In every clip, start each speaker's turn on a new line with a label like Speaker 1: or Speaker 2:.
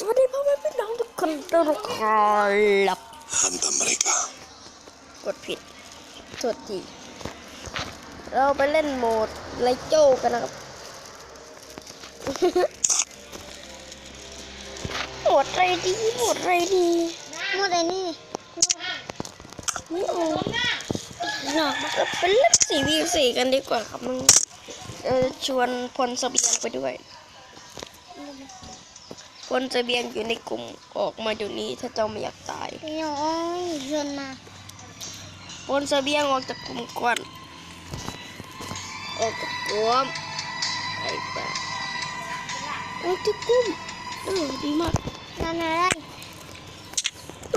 Speaker 1: สวัสดีพ่อแม่พี่น้องทุกคนทุกคนลับ
Speaker 2: ฮันตเมริ
Speaker 1: กากดผิดสวัสดีเราไปเล่นโหมดไลโจกันนะครับโหมดไรดีโหมดไรดีโห
Speaker 3: มดอะไรนี่
Speaker 1: ไม่เอาหนักเป็เล่นสี่วีสี่กันดีกว่าครับมึงชวนพลสบียงไปด้วย พลเสเบียงอยู่ในกลุ่มออกมาเดี๋ยวนี้ถ้าเจ้าไม่อยากตาย
Speaker 3: พี่น้องชวนมา
Speaker 1: พลเสเบียงออกจากกลุ่มก่อนออกจากกลุ่มไอ้บ้าออกจากกลุ่มเออดีมาก
Speaker 3: นั่นอะไร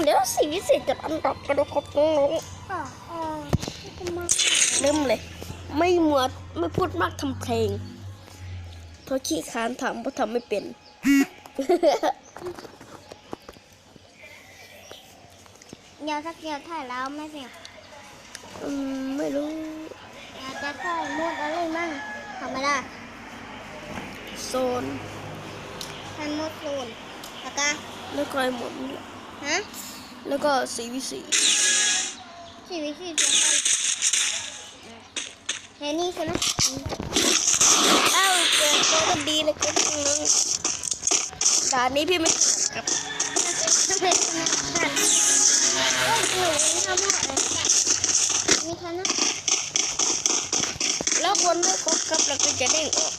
Speaker 1: เดี๋ยวสี่วิเศษจะอันดับกระโดดครบน้อง
Speaker 3: อ๋ออ๋อจะมา
Speaker 1: ๆเริ่มเลย ไม่หมวดไม่พูดมากทำเพลงเพราะขี้ค้านทำเพราะทำไม่เป็น
Speaker 3: เดี๋ยวสักเดียวถ่ายแล้วไม่เสีย
Speaker 1: อืมไม่รู้
Speaker 3: อยากจะถ่ายมุดอะไรมั่งทำไม่ได้
Speaker 1: โซน
Speaker 3: ถ่ายมุดโซนแล้วก็
Speaker 1: แล้วก็ไอ้หมดนี่แหละ
Speaker 3: ฮะ
Speaker 1: แล้วก็สีวิสี
Speaker 3: ชีวิตที่ตัวไปเฮนี่ใช่ไหม
Speaker 1: อ้าวเจอตัวก็ดีเลยครับน้อง ด่านนี้พี่ไม่ถนัดครับ
Speaker 3: ทำไมทำไมถ่ายโอ้ยโอ้ยทำหมดเลยมีใครนะ
Speaker 1: แล้วคนไม่ครบครับเราก็จะเด้งออก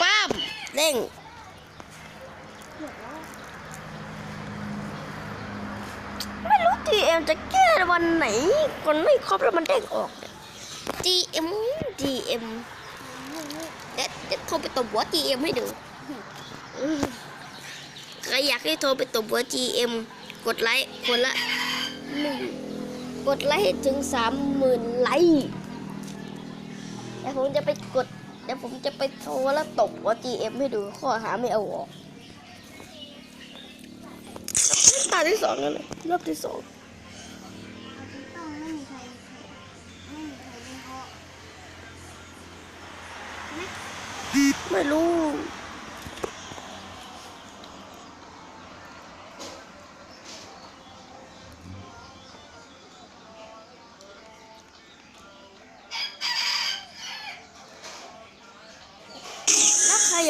Speaker 1: ป้ามเด้ง
Speaker 3: หมดแล้ว
Speaker 1: ไม่รู้ GM จะแก้วันไหน คนไม่ครบแล้วมันเด้งออกเนี่ย GM GM เดี๋ยวเดี๋ยวโทรไปตบหัว GM ให้ดูอืมใค รอยากให้โทรไปตบหัว GM กดไลค์คนละหนึ่งกดไลค์ให้ถึงสามหมื่นไลค์เดี๋ยวผมจะไปกดเดี๋ยวผมจะไปโทรแล้วตบหัว GM ให้ดูข้อหาไม่เอาออกตาที่สองแล้วนะรอบที่สอง
Speaker 3: ไม่มีใคร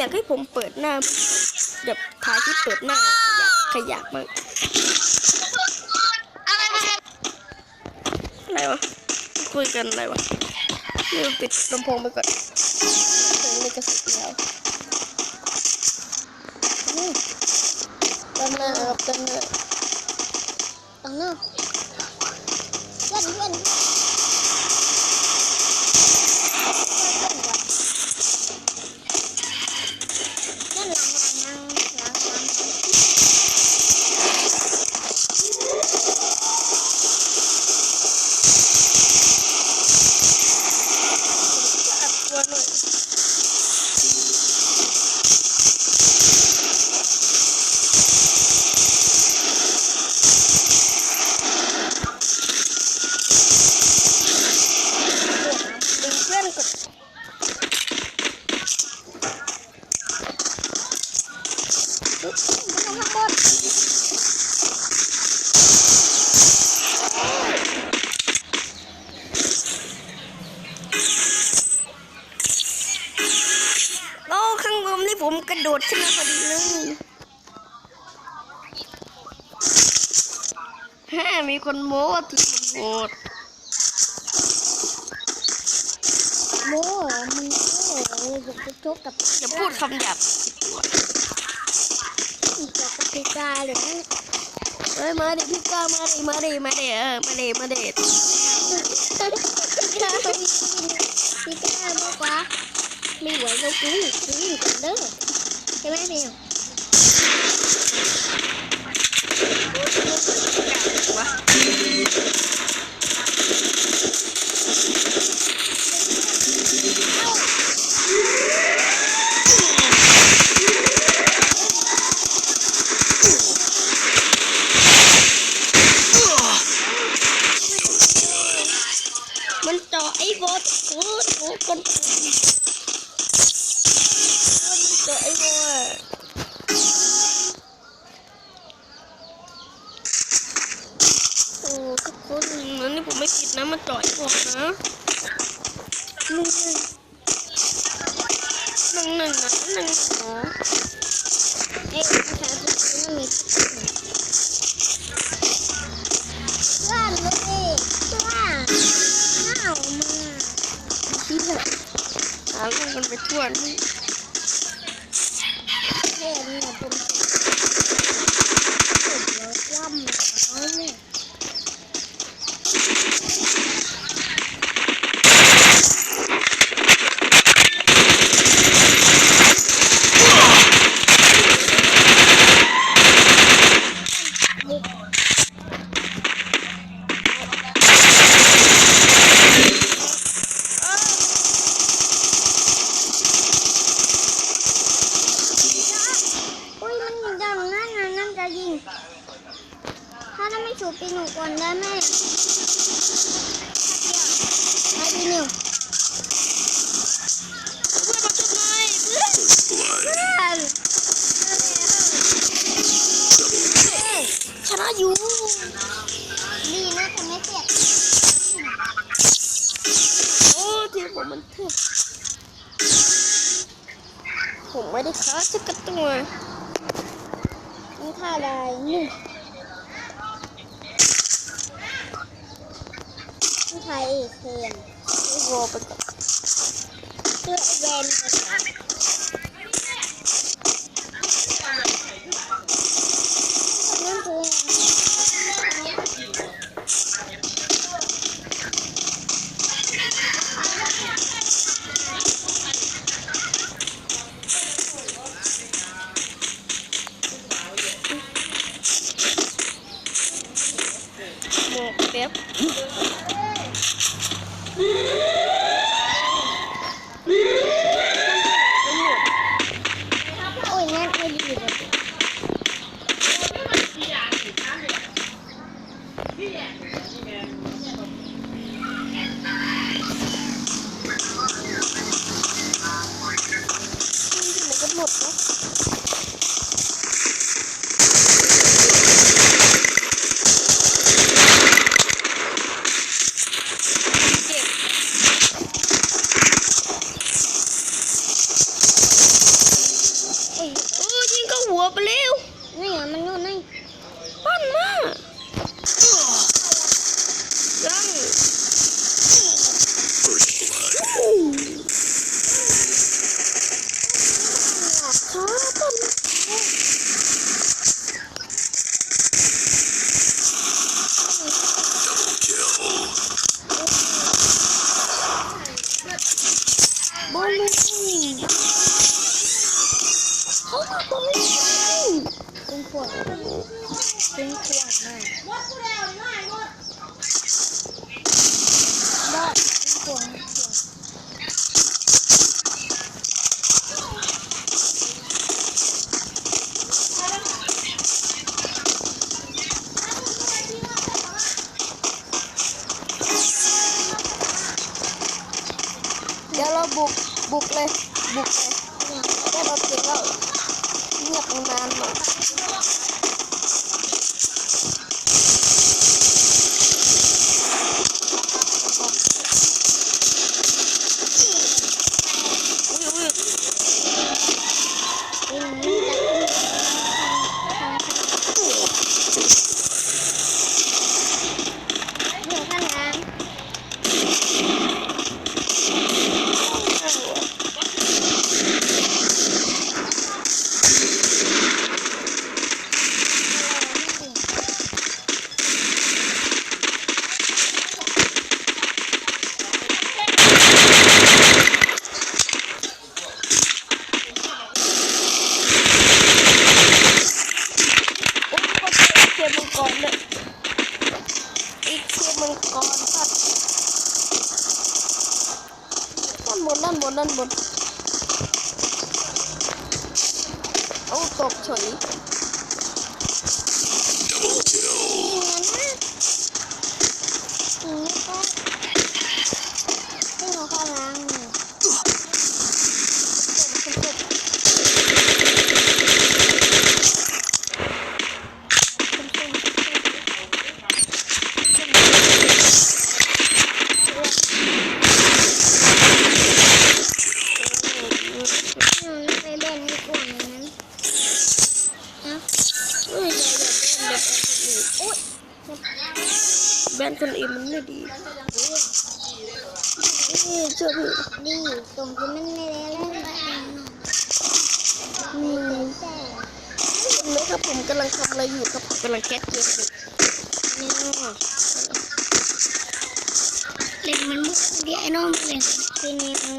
Speaker 1: อยากให้ผมเปิดหน้าแบบถ่ายที่เปิดหน้าอยากใครอยากอะไรวะคุยกันอะไรวะนี่ปิดลำโพงไปก่อนเพลงลิขสิทธิ์แล้วอืมจำหน้าครับจำหน้า
Speaker 3: ต้งเนาะเล่นเล่น
Speaker 1: แฮ่มีคนโม้ว่าทีมมันโหด
Speaker 3: โม่มึงโม่มึงจะชกกับ
Speaker 1: อย่าพูดคำหยาบ
Speaker 3: อีกกับพิกาเลยนะ
Speaker 1: เอ้ยมาดิพี่ก้ามาดิมาดิมาดิเออมาดิมาดิ
Speaker 3: พิกาพิกาบอกว่าไม่ไหวแล้วกูกูอยู่กันเด้อใช่ไหมเพียว
Speaker 1: วะ กิจนะมาจ่อยออกนะ
Speaker 3: หนึ่งหนึ่ง
Speaker 1: หนึ่งหนึ่งนะหนึ่งหนึ่งนะ
Speaker 3: เอ๊ะผู้ชายคนนี้มันมีเพื่อนเลยเพื่อนข้าวมาคิดเถอะ
Speaker 1: หาเรื่องกันไปทั่วนี่
Speaker 3: เพื่นเนี่ยเป็นผม ไม่ได้
Speaker 1: ค้าสักตัว
Speaker 3: นี่ท่าได้หนึ่งนี่ไทยเคน
Speaker 1: ไม่รอไปก่อน
Speaker 3: เสื้อแวนไปก่อนนั่น
Speaker 1: Yeah! บ
Speaker 3: อล
Speaker 1: ลู
Speaker 3: น
Speaker 1: เขามาบอลลูน
Speaker 3: เป็นขวดเป็นขวดมากบอสเป็นขวดขวด
Speaker 1: ดี๋ยวเราบุก บุกเลย บุกเลยได้เราเก็บแล้วเงียบนานหน่อย
Speaker 3: 수업 처리. Mm-hmm. า
Speaker 1: นคนอื่นมันไม่ดีนี่เชื่อพี่
Speaker 3: ดีตรงที่มันไม่ได้เล่นแบบนี้
Speaker 1: อืม
Speaker 3: แต่
Speaker 1: เห็นไหมครับผมกำลังทำอะไรอยู่ครับผมกำลังแคสเกมอยู่เนี่
Speaker 3: เล่นมันมุกเดียวไอ้น้องเล่นทีนี้มัน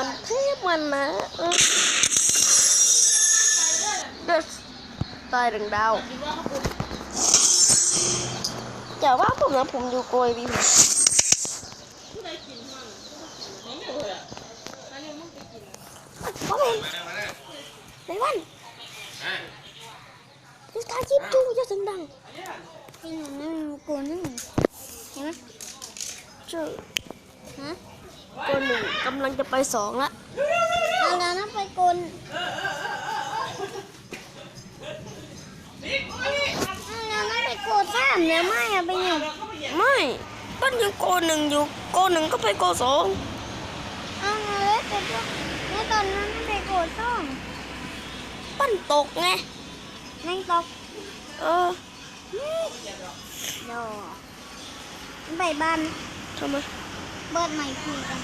Speaker 3: มันเท
Speaker 1: พมันนะเดสตายดึงดาวอย่าว่าผมนะผมอยู่โกยบีผมพ่อเองในวันดูตาจิบจูอย่าเสียงดัง
Speaker 3: ที่หนูนั่งกูนั่งเห็นไหม
Speaker 1: เจอ
Speaker 3: ฮะ
Speaker 1: ตัวหนึ่งกำลังจะไปสองละ
Speaker 3: เอาแล้วนะไปกลเอาแล้วนะไปโกสามแล้วไม่อะไปอยู่
Speaker 1: ไม่ปั้นยังโกหนึ่งอยู่โกหนึ่งก็ไปโกสอง
Speaker 3: เอาแล้วไปพวกแล้วตอนนั้นไปโกสอง
Speaker 1: ปั้นตกไง
Speaker 3: นั่งตก
Speaker 1: เออ
Speaker 3: เดี๋ยวไปบ้าน
Speaker 1: ทำไม
Speaker 3: เบิดใหม่คุยกัน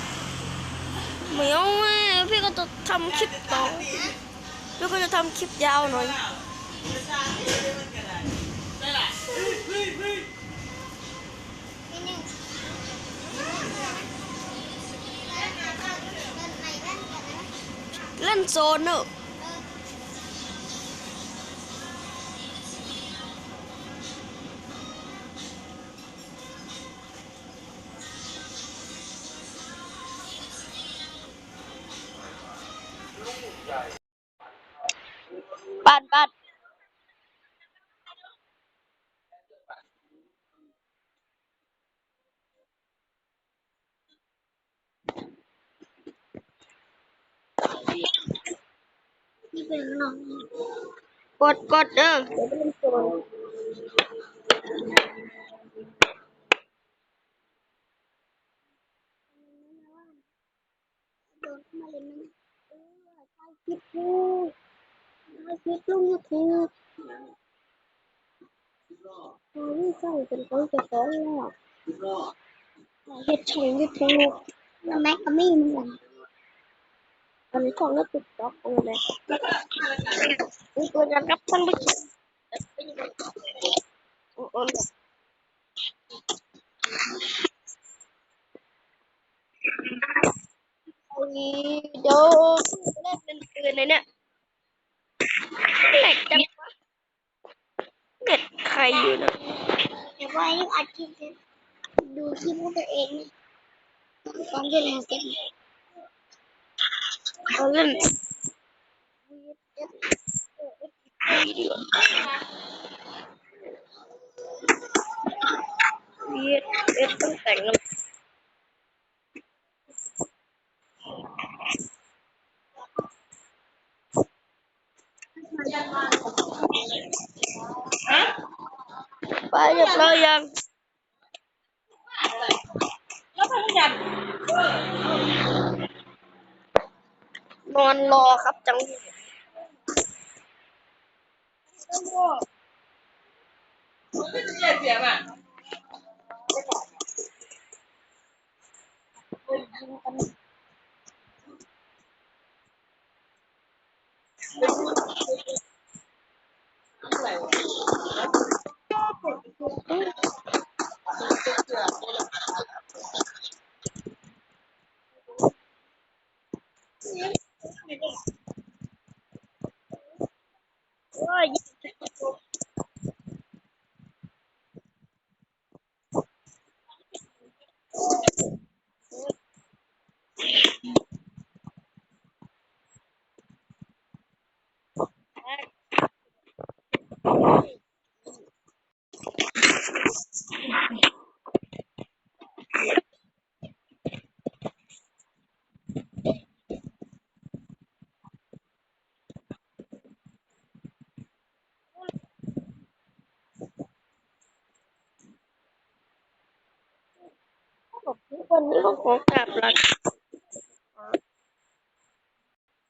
Speaker 1: ไม่เอาไงพี่ก็จะทำคลิปต่อพี่ก็จะทำคลิปยาวหน่อย
Speaker 3: ลันนะ
Speaker 1: เล่นโซนเนอะ ปัดปัด
Speaker 3: นี่เป็นน้อง
Speaker 1: กดกดเด้อ
Speaker 3: มาเล่นม็กก็มีเหมือน กัน
Speaker 1: อันนี้ของแล้วติดต็อกเลยนี่ตัวจะรับท่านผู้ชมโอ้โหเดี๋ยวเล่ นนปืนเลยเนี่ยแหลกจังวะเน็ตใครอยู่นะ
Speaker 3: เดี๋ยวว่ายังอัดคลิปดูคลิปของตัวเองนะตอนที่เราเก็บ
Speaker 1: เขาเล่นวีเอสเอสต้องแต่งแล้ว ไปเรียบร้อยยังนอนรอครับจังหวะ